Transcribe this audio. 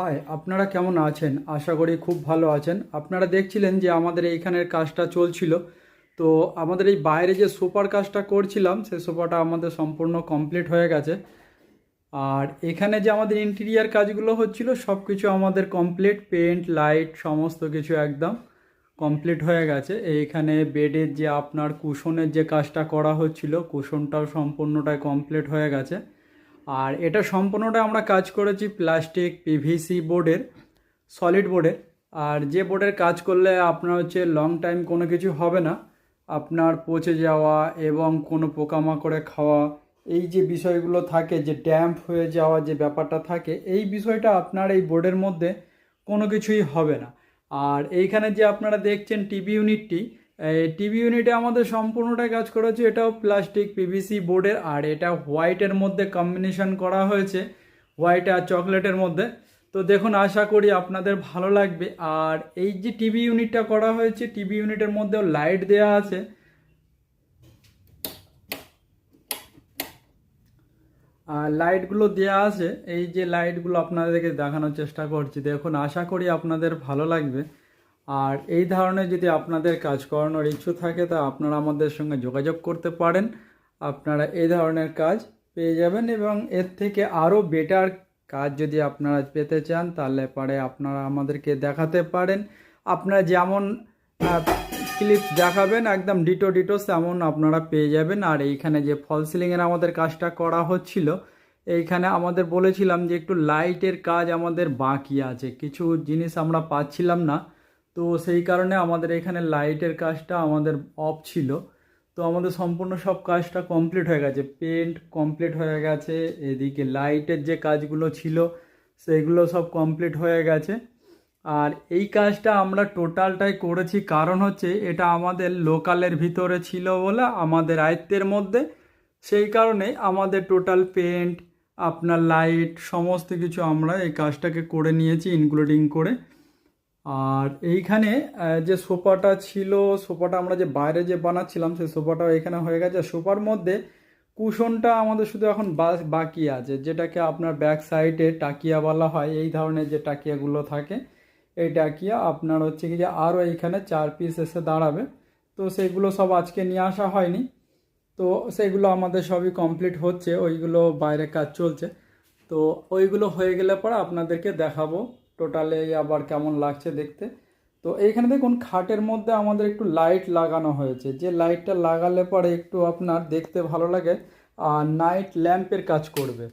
High, আপনারা কেমন আছেন? আশা করি খুব ভালো আছেন। আপনারা দেখছিলেন যে আমাদের এইখানের কাজটা চলছিল। তো আমাদের এই বাইরে যে সোফার কাজটা করছিলাম সেই সোফাটা আমাদের সম্পূর্ণ কমপ্লিট হয়ে গেছে। আর এখানে যে আমাদের ইন্টেরিয়ার কাজগুলো হচ্ছিল সব কিছু আমাদের কমপ্লিট। পেন্ট লাইট, সমস্ত কিছু একদম কমপ্লিট হয়ে গেছে। এইখানে বেডের যে আপনার কুশনের যে কাজটা করা হচ্ছিল, কুশনটাও সম্পূর্ণটাই কমপ্লিট হয়ে গেছে। আর এটা সম্পূর্ণটা আমরা কাজ করেছি প্লাস্টিক পিভিসি বোর্ডের সলিড বোর্ডের আর যে বোর্ডের কাজ করলে আপনার হচ্ছে লং টাইম কোনো কিছু হবে না। আপনার পচে যাওয়া এবং কোনো পোকামাকড়ে খাওয়া, এই যে বিষয়গুলো থাকে, যে ড্যাম্প হয়ে যাওয়া যে ব্যাপারটা থাকে, এই বিষয়টা আপনার এই বোর্ডের মধ্যে কোনো কিছুই হবে না। আর এইখানে যে আপনারা দেখছেন টিভি ইউনিটটি টিভি ইউনিটে আমাদের সম্পূর্ণটাই কাজ করেছে এটাও প্লাস্টিক পিভিসি বোর্ডের, আর এটা হোয়াইটের মধ্যে কম্বিনেশন করা হয়েছে। হোয়াইট আর চকলেটের মধ্যে। তো দেখুন, আশা করি আপনাদের ভালো লাগবে। আর এই যে টিভি ইউনিটটা করা হয়েছে, টিভি ইউনিটের মধ্যেও লাইট দেওয়া আছে। আর লাইটগুলো দেওয়া আছে। এই যে লাইটগুলো আপনাদেরকে দেখানোর চেষ্টা করছি। দেখুন, আশা করি আপনাদের ভালো লাগবে। আর এই ধরনের যদি আপনাদের কাজ করানোর ইচ্ছু থাকে, তা আপনারা আমাদের সঙ্গে যোগাযোগ করতে পারেন। আপনারা এই ধরনের কাজ পেয়ে যাবেন এবং এর থেকে আরও বেটার কাজ যদি আপনারা পেতে চান, তাহলে পরে আপনারা আমাদেরকে দেখাতে পারেন। আপনারা যেমন ক্লিপ দেখাবেন, একদম ডিটো ডিটো তেমন আপনারা পেয়ে যাবেন। আর এইখানে যে ফল সিলিংয়ের আমাদের কাজটা করা হচ্ছিল, এইখানে আমাদের বলেছিলাম যে একটু লাইটের কাজ আমাদের বাকি আছে। কিছু জিনিস আমরা পাচ্ছিলাম না। তো সেই কারণে আমাদের এখানে লাইটের কাজটা আমাদের অফ ছিল। তো আমাদের সম্পূর্ণ সব কাজটা কমপ্লিট হয়ে গেছে। পেন্ট কমপ্লিট হয়ে গেছে, এদিকে লাইটের যে কাজগুলো ছিল, সেগুলো সব কমপ্লিট হয়ে গেছে। আর এই কাজটা আমরা টোটালটাই করেছি, কারণ হচ্ছে এটা আমাদের লোকালের ভিতরে ছিল বলে আমাদের আয়ত্তের মধ্যে। সেই কারণে আমাদের টোটাল পেন্ট আপনার লাইট সমস্ত কিছু আমরা এই কাজটাকে করে নিয়েছি ইনক্লুডিং করে। আর এইখানে যে সোফাটা ছিল, সোফাটা আমরা যে বাইরে যে বানাচ্ছিলাম, সেই সোফাটাও এখানে হয়ে গেছে। সোফার মধ্যে কুশনটা আমাদের শুধু এখন বাকি আছে, যেটাকে আপনার ব্যাক সাইডে টাকিয়া বলা হয়। এই ধরনের যে টাকিয়াগুলো থাকে, এই টাকিয়া আপনার হচ্ছে কি যে আরও এইখানে চার পিস এসে দাঁড়াবে। তো সেইগুলো সব আজকে নিয়ে আসা হয়নি। তো সেইগুলো আমাদের সবই কমপ্লিট হচ্ছে, ওইগুলো বাইরে কাজ চলছে। তো ওইগুলো হয়ে গেলে পরে আপনাদেরকে দেখাবো। টোটালে আবার কেমন লাগছে দেখতে। তো এইখানে দেখুন, খাটের মধ্যে আমাদের একটু লাইট লাগানো হয়েছে। যে লাইটটা লাগালে পরে একটু আপনার দেখতে ভালো লাগে। আর নাইট ল্যাম্পের কাজ করবে।